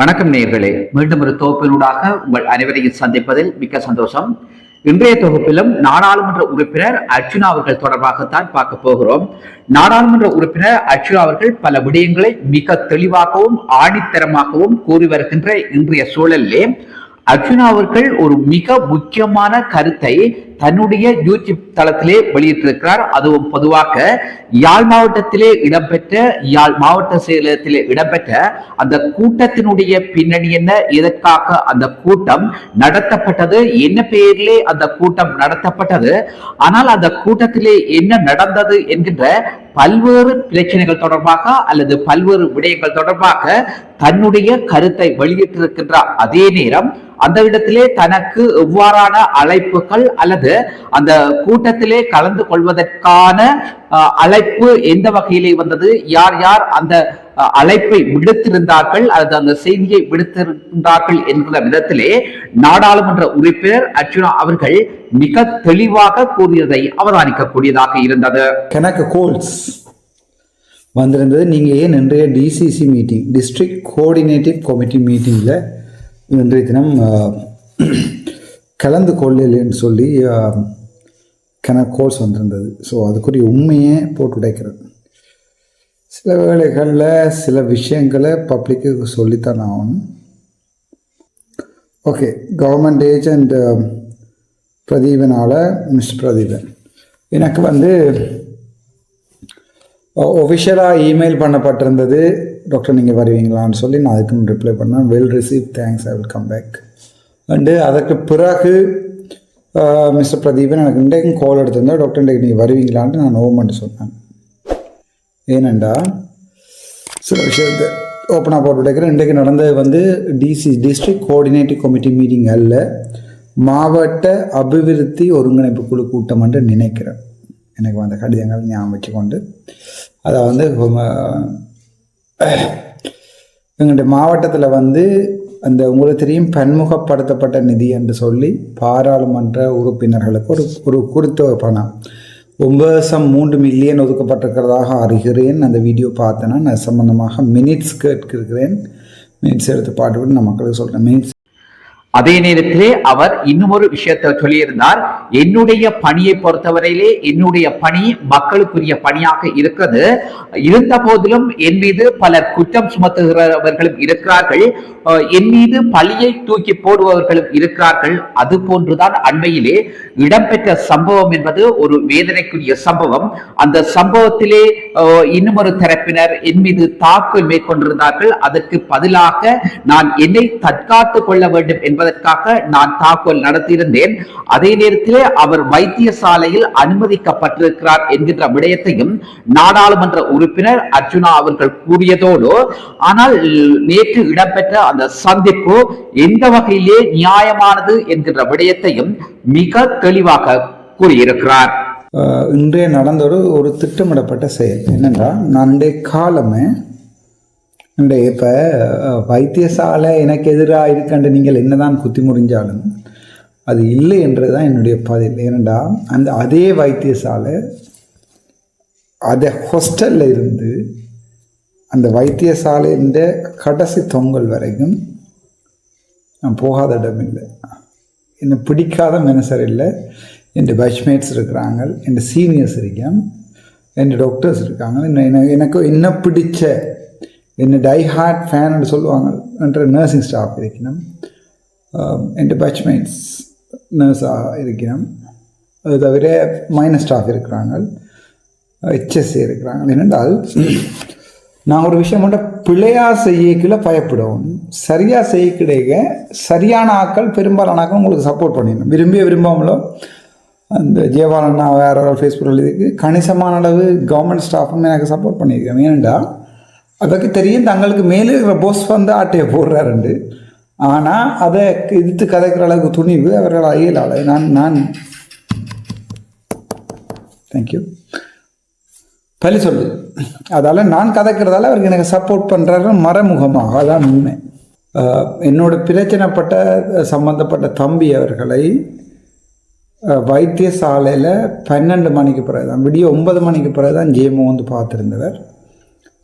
வணக்கம் நேயர்களே. மீண்டும் ஒரு தொகுப்பினூடாக உங்கள் அனைவரையும் சந்திப்பதில் மிக்க சந்தோஷம். இன்றைய தொகுப்பிலும் நாடாளுமன்ற உறுப்பினர் அர்ஜுனா அவர்கள் தொடர்பாகத்தான் பார்க்க போகிறோம். நாடாளுமன்ற உறுப்பினர் அர்ஜுனா அவர்கள் பல விடயங்களை மிக தெளிவாகவும் ஆணித்தரமாகவும் கூறி வருகின்ற இன்றைய சூழலிலே அர்ஜுனா அவர்கள் ஒரு மிக முக்கியமான கருத்தை தன்னுடைய யூடியூப் தளத்திலே வெளியிட்டிருக்கிறார். அதுவும் பொதுவாக யாழ் மாவட்டத்திலே இடம்பெற்ற யாழ் மாவட்ட செயலகத்திலே இடம்பெற்ற அந்த கூட்டத்தினுடைய பின்னணி என்ன எதற்காக அந்த கூட்டம் நடத்தப்பட்டது என்ன பெயரிலே அந்த கூட்டம் நடத்தப்பட்டது ஆனால் அந்த கூட்டத்திலே என்ன நடந்தது என்கின்ற பல்வேறு பிரச்சனைகள் தொடர்பாக அல்லது பல்வேறு விடயங்கள் தொடர்பாக தன்னுடைய கருத்தை வெளியிட்டிருக்கின்ற அதே நேரம் அந்த இடத்திலே தனக்கு எவ்வாறான அழைப்புகள் அல்லது அந்த கூட்டத்திலே கலந்து கொள்வதற்கான அழைப்பு எந்த வகையிலே வந்தது? யார் யார் அந்த அழைப்பை விடுத்திருந்தார்கள்? அல்லது அந்த செய்தியை விடுத்திருந்தார்கள் என்கிற விதத்திலே நாடாளுமன்ற உறுப்பினர் அர்ஜுனா அவர்கள் மிக தெளிவாக கூறியதை அவதானிக்கக்கூடியதாக இருந்தது. கணக்கு கோல்ஸ் வந்திருந்தது. நீங்கள் ஏன் இன்றைய DCC meeting district coordinative committee மீட்டிங்கில் இன்றைய தினம் கலந்து கொள்ளலைன்னு சொல்லி கன கோர்ஸ் கோல்ஸ் வந்திருந்தது. ஸோ அதுக்குரிய உண்மையை போட்டு உடைக்கிறது. சில வேளைகளில் சில விஷயங்களை பப்ளிக்கு சொல்லித்தான் ஆகணும். ஓகே கவர்மெண்ட் ஏஜெண்ட் பிரதீபனால் மிஸ் பிரதீபன். எனக்கு வந்து ஒஃபிஷியலாக இமெயில் பண்ணப்பட்டிருந்தது. டாக்டர் நீங்கள் வருவீங்களான்னு சொல்லி நான் அதுக்குன்னு ரிப்ளை பண்ணேன். Well receive thanks I will come back and அதற்கு பிறகு மிஸ்டர் பிரதீபன் எனக்கு இன்றைக்கும் கால் எடுத்திருந்தா டாக்டர் இன்றைக்கு நீங்கள் வருவீங்களான்ட்டு நான் ஓமெண்ட்டு சொன்னேன். ஏனெண்டா சில விஷயத்தை ஓப்பனாக போட்டு விடைக்கிறேன் இன்றைக்கு நடந்தது வந்து DC district coordinative committee meeting அல்ல. மாவட்ட அபிவிருத்தி ஒருங்கிணைப்பு குழு கூட்டம் என்று நினைக்கிறேன். எனக்கு வந்த கடிதங்கள் ஞாபகம் வச்சுக்கொண்டு. அதை வந்து எங்களுடைய மாவட்டத்தில் வந்து அந்த உங்களுக்கு தெரியும் பன்முகப்படுத்தப்பட்ட நிதி என்று சொல்லி பாராளுமன்ற உறுப்பினர்களுக்கு ஒரு ஒரு குறித்த பணம். ஒன்பது லட்சம் மூன்று மில்லியன் ஒதுக்கப்பட்டிருக்கிறதாக அறிகிறேன். அந்த வீடியோ பார்த்தேன்னா நான் சம்பந்தமாக மினிட்ஸ் கேட்கிறேன் மினிட்ஸ் எடுத்து பாட்டுவிட்டு நான் மக்களுக்கு சொல்கிறேன் மினிட்ஸ் அதே நேரத்திலே அவர் இன்னும் ஒரு விஷயத்தை சொல்லியிருந்தார். என்னுடைய பணியை பொறுத்தவரையிலே என்னுடைய பணி மக்களுக்குரிய பணியாக இருக்கிறது. இருந்த போதிலும் என் மீது பலர் குற்றம் சுமத்துகிறவர்களும் இருக்கிறார்கள். என் மீது பழியை தூக்கி போடுபவர்களும் இருக்கிறார்கள். அது போன்றுதான் அண்மையிலே இடம்பெற்ற சம்பவம் என்பது ஒரு வேதனைக்குரிய சம்பவம். அந்த சம்பவத்திலே இன்னும் ஒரு தரப்பினர் என் மீது தாக்குதல் மேற்கொண்டிருந்தார்கள். அதற்கு பதிலாக நான் என்னை தற்காத்துக் கொள்ள வேண்டும் என்பது என்பதற்காக நான் தாக்குதல் நடத்தியிருந்தேன். அதே நேரத்திலே அவர் வைத்தியசாலையில் அனுமதிக்கப்பட்டிருக்கிறார் என்கின்ற விடயத்தையும் நாடாளுமன்ற உறுப்பினர் அர்ஜுனா அவர்கள் கூறியதோடு ஆனால் நேற்று இடம்பெற்ற அந்த சந்திப்பு எந்த வகையிலே நியாயமானது என்கின்ற விடயத்தையும் மிக தெளிவாக கூறியிருக்கிறார். இன்றைய நடந்த ஒரு திட்டமிடப்பட்ட செயல். என்னென்றால் நான் காலமே இந்த இப்போ வைத்தியசாலை எனக்கு எதிராக இருக்கின்ற நீங்கள் என்னதான் குத்தி முறிஞ்சாலும் அது இல்லை என்றது தான் என்னுடைய பதில். ஏனெண்டா அந்த அதே வைத்தியசாலை அதை ஹாஸ்டலில் இருந்து அந்த வைத்தியசாலையின் கடைசி தொங்கல் வரைக்கும் நான் போகாத இடம் இல்லை. என்னை பிடிக்காத மனுஷர் இல்லை. என் பேட்ச்மேட்ஸ் இருக்கிறாங்க என் சீனியர்ஸ் இருக்கேன் என் டாக்டர்ஸ் இருக்காங்க. என்ன என்ன- எனக்கு என்ன பிடிச்ச என்ன டை ஹார்ட் ஃபேன்னு சொல்லுவாங்க என்ற நர்சிங் ஸ்டாஃப் இருக்கணும் என் பேட்ச்மேட்ஸ் நர்ஸாக இருக்கணும் அது தவிர மைனர் ஸ்டாஃப் இருக்கிறாங்க ஹெச்எஸ் இருக்கிறாங்க என்னென்றால் நான் ஒரு விஷயம் மட்டும் பிழையாக செய்யக்குள்ள பயப்படுவோம் சரியாக செய்யக்கிடையே சரியான ஆக்கள் பெரும்பாலான ஆக்கள் உங்களுக்கு சப்போர்ட் பண்ணிடணும். விரும்பிய விரும்பாமலோ அந்த ஜெயபாலண்ணா வேற ஒரு ஃபேஸ்புக்கில் இதுக்கு கணிசமான அளவு கவர்மெண்ட் ஸ்டாஃபும் எனக்கு சப்போர்ட் பண்ணியிருக்கேன் ஏனென்றால் அதற்கு தெரியும் தங்களுக்கு மேலே இருக்கிற போஸ் வந்து ஆட்டையை போடுறாருண்டு. ஆனால் அதை எதிர்த்து கதைக்கிற அளவுக்கு துணிவு அவர்கள் இயலாள நான் நான் தேங்க்யூ பள்ளி சொல்லு. அதால் நான் கதைக்கிறதால அவருக்கு எனக்கு சப்போர்ட் பண்ணுறாரு மறைமுகமாக. அதான் உண்மை. என்னோட பிரச்சனைப்பட்ட சம்மந்தப்பட்ட தம்பி அவர்களை வைத்தியசாலையில் பன்னெண்டு மணிக்கு பிறகு தான் விடிய ஒன்பது மணிக்கு பிறகு தான் ஜேமோ வந்து பார்த்துருந்தவர்.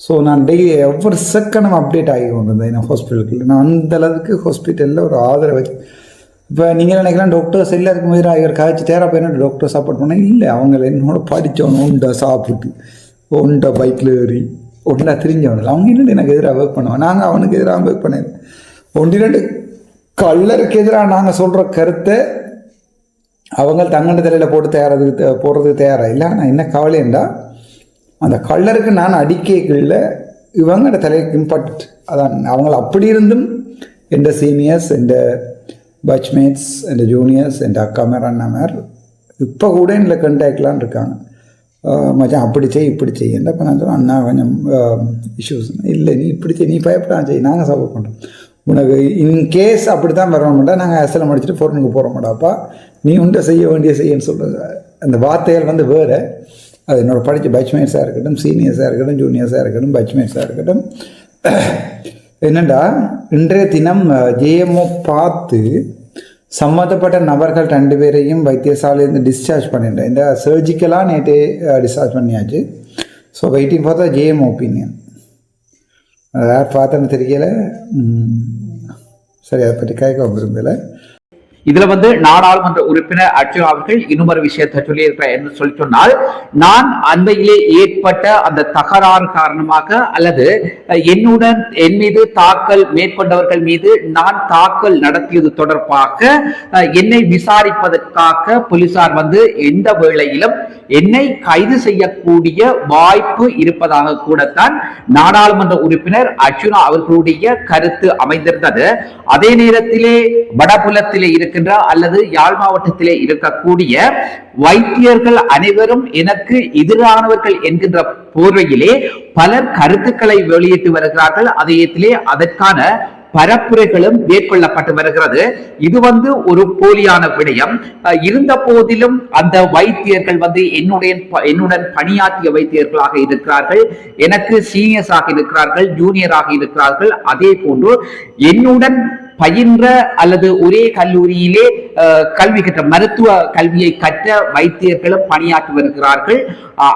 ஸோ நான் டெய்லி ஒவ்வொரு செகண்டும் அப்டேட் ஆகி கொண்டு இருந்தேன் நான் ஹாஸ்பிட்டலுக்கு நான் அந்த அளவுக்கு ஹாஸ்பிட்டலில் ஒரு ஆதரவு இப்போ நீங்கள் நினைக்கலாம்? டாக்டர்ஸ் எல்லாருக்கும் எதிராக இவர் காய்ச்சி தேரா என்ன டாக்டர் சப்போர்ட் பண்ணால் இல்லை அவங்கள என்னோட படித்தவங்க உண்டா சாப்பிட்டு உண்டா பைக்கில் ஏறி ஒன்றா தெரிஞ்சவங்க அவங்க என்னட்டு எனக்கு எதிராக ஒர்க் பண்ணுவோம் நாங்கள் அவனுக்கு எதிராக ஒர்க் பண்ணேன். ஒன்று ரெண்டு கல்லருக்கு எதிராக நாங்கள் சொல்கிற கருத்தை அவங்க தங்கண்ட தலையில் போட்டு தேர்றதுக்கு போடுறதுக்கு தயாராக இல்லை ஆனால் என்ன கவலைண்டா அந்த கள்ளருக்கு நான் அடிக்கைகளில் இவங்களோட தலைக்கு இம்பார்ட்டன்ட் அதான் அவங்கள அப்படி இருந்தும் எந்த சீனியர்ஸ் எந்த பட்ச்மேட்ஸ் எந்த ஜூனியர்ஸ் எந்த அக்கா மேர் அண்ணா மேர் இப்போ கூட இல்லை கண்டாக்ட்லாம் இருக்காங்க. மச்சான் அப்படி செய் இப்படி செய் என்ன பண்ண அண்ணா கொஞ்சம் இஷ்யூஸ் இல்லை நீ இப்படி செய் நீ பயப்படாம செய் நாங்கள் சப்போர்ட் பண்ணுறோம் உனக்கு இன்கேஸ் அப்படி தான் வர மாட்டா நாங்கள் அசலை முடிச்சுட்டு ஃபோரனுக்கு போகிற மாட்டாப்பா நீ உண்டை செய்ய வேண்டிய செய்யன்னு சொல்கிறது அந்த வார்த்தைகள் வந்து வேறு. அது என்னோட படித்த பேட்ச்மேட்ஸாக இருக்கட்டும் சீனியர்ஸாக இருக்கட்டும் ஜூனியர்ஸாக இருக்கட்டும் பேட்ச்மேட்ஸாக இருக்கட்டும். என்னடா இன்றைய தினம் ஜேஎம்ஓ பார்த்து சம்மந்தப்பட்ட நபர்கள் ரெண்டு பேரையும் வைத்தியசாலையிலேருந்து டிஸ்சார்ஜ் பண்ணிட்டேன். இந்த சர்ஜிக்கலாக நேற்று டிஸ்சார்ஜ் பண்ணியாச்சு. So waiting for the JM opinion யார் பார்த்தேன்னு தெரியல. சரி அதை பற்றி கேட்க விரும்பலை. இதுல வந்து நாடாளுமன்ற உறுப்பினர் அர்ஜுன் அவர்கள் இன்னும் ஒரு விஷயத்தை சொல்லியிருக்கிறார் என்று சொல்லி சொன்னால் நான் அண்மையிலே ஏற்பட்ட அந்த தகராறு காரணமாக அல்லது என்னுடன் என் மீது தாக்கல் மேற்கொண்டவர்கள் மீது நான் தாக்கல் நடத்தியது தொடர்பாக அஹ், என்னை விசாரிப்பதற்காக போலீசார் வந்து எந்த வேளையிலும் என்னை கைது செய்யக்கூடிய வாய்ப்பு இருப்பதாக கூடத்தான் நாடாளுமன்ற உறுப்பினர் அர்ஜுனா அவர்களுடைய கருத்து அமைந்திருந்தது. அதே நேரத்திலே வடபுலத்திலே இருக்கின்ற அல்லது யாழ் மாவட்டத்திலே இருக்கக்கூடிய வைத்தியர்கள் அனைவரும் எனக்கு எதிரானவர்கள் என்கின்ற போர்வையிலே பலர் கருத்துக்களை வெளியிட்டு வருகிறார்கள். அதயத்திலே அதற்கான பரப்புரைகளும் மேற்கொள்ளப்பட்டு வருகிறது. இது வந்து ஒரு போலியான விடயம். இருந்த போதிலும் அந்த வைத்தியர்கள் வந்து என்னுடைய என்னுடன் பணியாற்றிய வைத்தியர்களாக இருக்கிறார்கள். எனக்கு சீனியர்ஸாக இருக்கிறார்கள் ஜூனியராக இருக்கிறார்கள். அதே போன்று என்னுடன் பயின்ற அல்லது ஒரே கல்லூரியிலே கல்வி கற்ற மருத்துவ கல்வியை கற்ற வைத்தியர்களும் பணியாற்றி வருகிறார்கள்.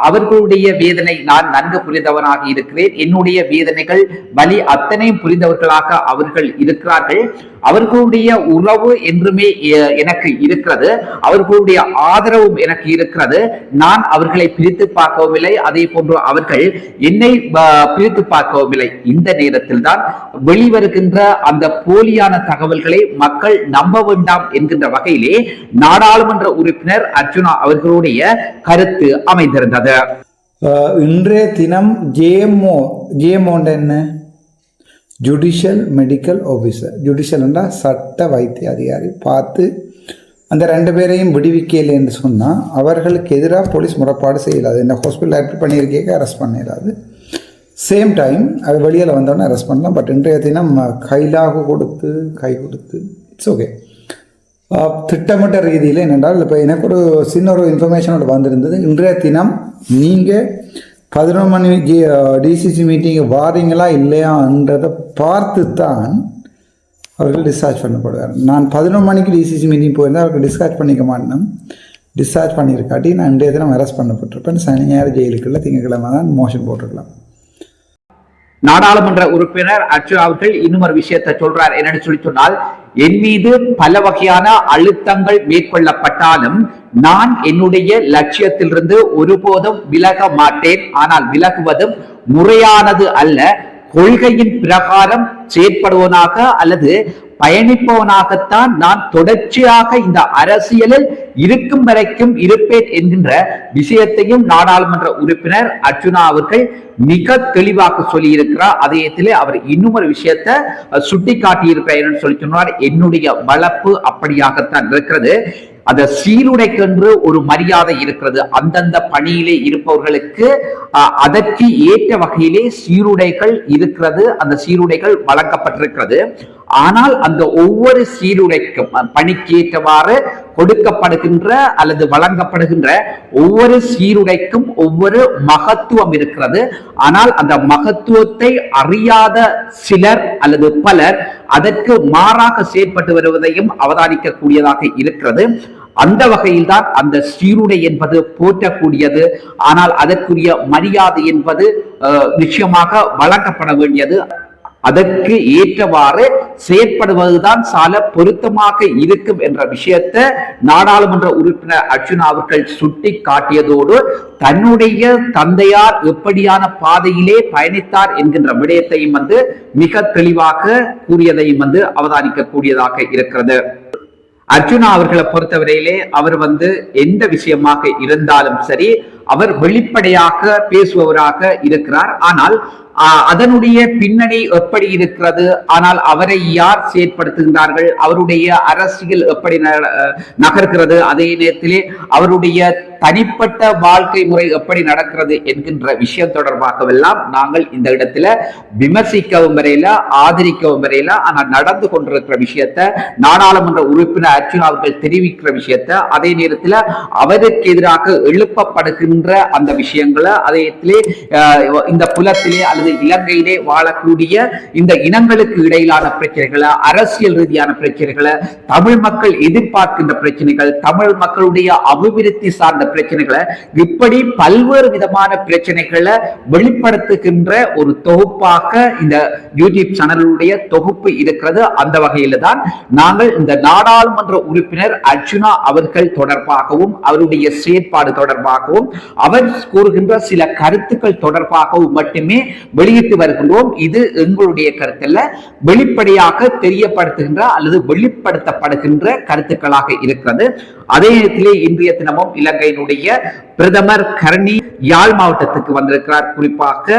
அவர்களுடைய வேதனை நான் நன்கு புரிந்தவனாக இருக்கிறேன். என்னுடைய வேதனைகள் வலி அத்தனையும் புரிந்தவர்களாக அவர்கள் இருக்கிறார்கள். அவர்களுடைய உறவு என்றுமே எனக்கு இருக்கிறது. அவர்களுடைய ஆதரவும் எனக்கு இருக்கிறது. நான் அவர்களை பிரித்து பார்க்கவும் இல்லை அதே போன்று அவர்கள் என்னை பிரித்து பார்க்கவும் இல்லை இந்த நேரத்தில் தான் வெளிவருகின்ற அந்த போலியான தகவல்களை மக்கள் நம்ப வேண்டாம் என்கின்ற வகையிலே நாடாளுமன்ற உறுப்பினர் அர்ஜுனா அவர்களுடைய கருத்து அமைந்திருந்தது. அஹ் இன்றைய தினம் ஜேஎம்ஓ ஜேஎம்ஓன்ற என்ன? ஜுடிஷியல் மெடிக்கல் ஆஃபீஸர் ஜுடிஷியல்ன்றா சட்ட வைத்திய அதிகாரி. பார்த்து அந்த ரெண்டு பேரையும் விடுவிக்கல என்று சொன்னால் அவர்களுக்கு எதிராக போலீஸ் முறைப்பாடு செய்யலாது. இந்த ஹாஸ்பிட்டல் அட்மிட் பண்ணியிருக்கேக்க அரெஸ்ட் பண்ணிடாது சேம் டைம் அது வெளியில் வந்தோடனே அரெஸ்ட் பண்ணலாம். பட் இன்றைய தினம் கைலாக கொடுத்து கை கொடுத்து இட்ஸ் ஓகே திட்டமிட்ட ரீதியில் என்னென்றால் இப்போ எனக்கு ஒரு சின்ன ஒரு இன்ஃபர்மேஷனோட வந்திருந்தது. இன்றைய தினம் நீங்கள் பதினொன்று மணி டிசிசி மீட்டிங் வாரீங்களா இல்லையான்றதை பார்த்து தான் அவர்கள் டிஸ்சார்ஜ் பண்ணப்படுவார். நான் பதினொன்று மணிக்கு டிசிசி மீட்டிங் போயிருந்தேன் அவருக்கு டிஸ்சார்ஜ் பண்ணிக்க மாட்டேன். டிஸ்சார்ஜ் பண்ணியிருக்காட்டி நான் இன்றைய தினம் அரெஸ்ட் பண்ணப்பட்டிருப்பேன். சனி ஞாயிறு ஜெயிலுக்குள்ள திங்கக்கிழமை தான் மோஷன் போட்டிருக்கலாம். நாடாளுமன்ற உறுப்பினர் அச்சு அவர்கள் இன்னும் ஒரு விஷயத்தை சொல்றார். என்னன்னு சொல்லி சொன்னால் என் மீது பல வகையான அழுத்தங்கள் மேற்கொள்ளப்பட்டாலும் நான் என்னுடைய லட்சியத்திலிருந்து ஒருபோதும் விலக மாட்டேன். ஆனால் விலகுவதும் முறையானது அல்ல. கொள்கையின் பிரகாரம் செயற்படுவனாக அல்லது பயணிப்பவனாகத்தான் நான் தொடர்ச்சியாக இந்த அரசியலில் இருக்கும் வரைக்கும் இருப்பேன் என்கின்ற விஷயத்தையும் நாடாளுமன்ற உறுப்பினர் அர்ஜுனா அவர்கள் மிக தெளிவாக சொல்லியிருக்கிறார். அதயத்திலே அவர் இன்னும் ஒரு விஷயத்தை சுட்டி காட்டியிருக்கிறார் என்று சொல்லி சொன்னார் என்னுடைய வளர்ப்பு அப்படியாகத்தான் இருக்கிறது. அந்த சீருடைக்கென்று ஒரு மரியாதை இருக்கிறது. அந்தந்த பணியிலே இருப்பவர்களுக்கு அஹ், அதற்கு ஏற்ற வகையிலே சீருடைகள் இருக்கிறது. அந்த சீருடைகள் வழங்கப்பட்டிருக்கிறது. ஆனால் அந்த ஒவ்வொரு சீருடைக்கும் பணிக்கேற்றவாறு கொடுக்கப்படுகின்ற அல்லது வழங்கப்படுகின்ற ஒவ்வொரு சீருடைக்கும் ஒவ்வொரு மகத்துவம் இருக்கிறது. ஆனால் அந்த மகத்துவத்தை அறியாத சிலர் அல்லது பலர் அதற்கு மாறாக செயற்பட்டு வருவதையும் அவதானிக்கக்கூடியதாக இருக்கிறது. அந்த வகையில்தான் அந்த சீருடை என்பது போற்றக்கூடியது. ஆனால் அதற்குரிய மரியாதை என்பது அஹ், நிச்சயமாக வழங்கப்பட வேண்டியது. அதற்கு ஏற்றவாறு செயற்படுவதுதான் சால பொருத்தமாக இருக்கும் என்ற விஷயத்தை நாடாளுமன்ற உறுப்பினர் அர்ஜுனா அவர்கள் சுட்டி காட்டியதோடு தன்னுடைய தந்தையார் எப்படியான பாதையிலே பயணித்தார் என்கின்ற விடயத்தையும் வந்து மிக தெளிவாக கூறியதையும் வந்து அவதானிக்கக்கூடியதாக இருக்கிறது. அர்ஜுனா அவர்களை பொறுத்தவரையிலே அவர் வந்து எந்த விஷயமாக இருந்தாலும் சரி அவர் வெளிப்படையாக பேசுபவராக இருக்கிறார். ஆனால் அதனுடைய பின்னணி எப்படி இருக்கிறது? ஆனால் அவரை யார் செயற்படுத்துகின்றார்கள்? அவருடைய அரசியல் எப்படி நகர்கிறது? அதே நேரத்திலே அவருடைய தனிப்பட்ட வாழ்க்கை முறை எப்படி நடக்கிறது என்கின்ற விஷயம் தொடர்பாகவெல்லாம் நாங்கள் இந்த இடத்துல விமர்சிக்கவும் வரையில ஆதரிக்கவும் வரையில ஆனால் நடந்து கொண்டிருக்கிற விஷயத்த நாடாளுமன்ற உறுப்பினர் அர்ஜுனா அவர்கள் தெரிவிக்கிற விஷயத்த அதே நேரத்தில் அவருக்கு எதிராக எழுப்பப்படுகின்ற அந்த விஷயங்களை அதே இந்த புலத்திலே அல்லது இலங்கையிலே வாழக்கூடிய இந்த இனங்களுக்கு இடையிலான பிரச்சனைகளை அரசியல் ரீதியான பிரச்சனைகளை தமிழ் மக்கள் எதிர்பார்க்கின்ற பிரச்சனைகள் தமிழ் மக்களுடைய அபிவிருத்தி சார்ந்த பிரச்சனைகளை இப்படி பல்வேறு விதமான பிரச்சனைகளை வெளிப்படுத்துகின்ற ஒரு தொகுப்பாக இந்த யூடியூப் சேனலுடைய தொகுப்பு இருக்கிறது. அந்த வகையில தான் நாங்கள் இந்த நாடாளுமன்ற உறுப்பினர் அர்ஜுனா அவர்கள் தொடர்பாகவும் அவருடைய செயற்பாடு தொடர்பாகவும் அவர் கூறுகின்ற சில கருத்துக்கள் தொடர்பாகவும் மட்டுமே வெளியிட்டு வருகின்றோம். இது எங்களுடைய கருத்தில் வெளிப்படையாக தெரியப்படுத்துகின்ற அல்லது வெளிப்படுத்தப்படுகின்ற கருத்துக்களாக இருக்கிறது. அதே நேரத்திலே இன்றைய தினமும் இலங்கையினுடைய பிரதமர் கரணி யாழ் மாவட்டத்துக்கு வந்திருக்கிறார். குறிப்பாக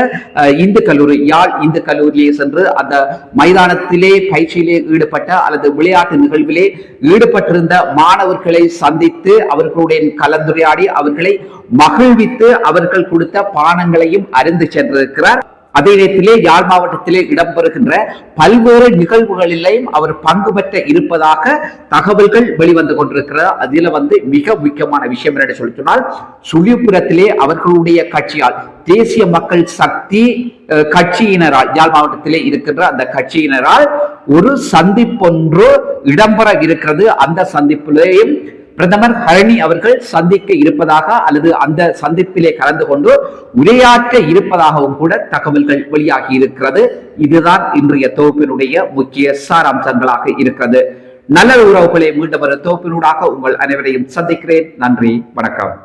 இந்து கல்லூரி யாழ் இந்து கல்லூரியிலே சென்று அந்த மைதானத்திலே பயிற்சியிலே ஈடுபட்ட அல்லது விளையாட்டு நிகழ்விலே ஈடுபட்டிருந்த மாணவர்களை சந்தித்து அவர்களுடன் கலந்துரையாடி அவர்களை மகிழ்வித்து அவர்கள் கொடுத்த பானங்களையும் அறிந்து சென்றிருக்கிறார். அதே நேரத்திலே யாழ் மாவட்டத்திலே இடம்பெறுகின்ற பல்வேறு நிகழ்வுகளிலேயும் அவர் பங்கு பெற்ற இருப்பதாக தகவல்கள் வெளிவந்து கொண்டிருக்கிறது. அதில் வந்து மிக முக்கியமான விஷயம் என்று சொல்லி சொன்னால் சுழிபுரத்திலே அவர்களுடைய கட்சியால் தேசிய மக்கள் சக்தி அஹ், கட்சியினரால் யாழ் மாவட்டத்திலே இருக்கின்ற அந்த கட்சியினரால் ஒரு சந்திப்பொன்று இடம்பெற இருக்கிறது. அந்த சந்திப்பிலேயும் பிரதமர் ஹரணி அவர்கள் சந்திக்க இருப்பதாக அல்லது அந்த சந்திப்பிலே கலந்து கொண்டு உரையாற்ற இருப்பதாகவும் கூட தகவல்கள் வெளியாகி இருக்கிறது. இதுதான் இன்றைய தொகுப்பினுடைய முக்கிய சாராம்சங்களாக இருக்கிறது. நல்ல உறவுகளை மீண்டும் ஒரு தொகுப்பினூடாக உங்கள் அனைவரையும் சந்திக்கிறேன். நன்றி. வணக்கம்.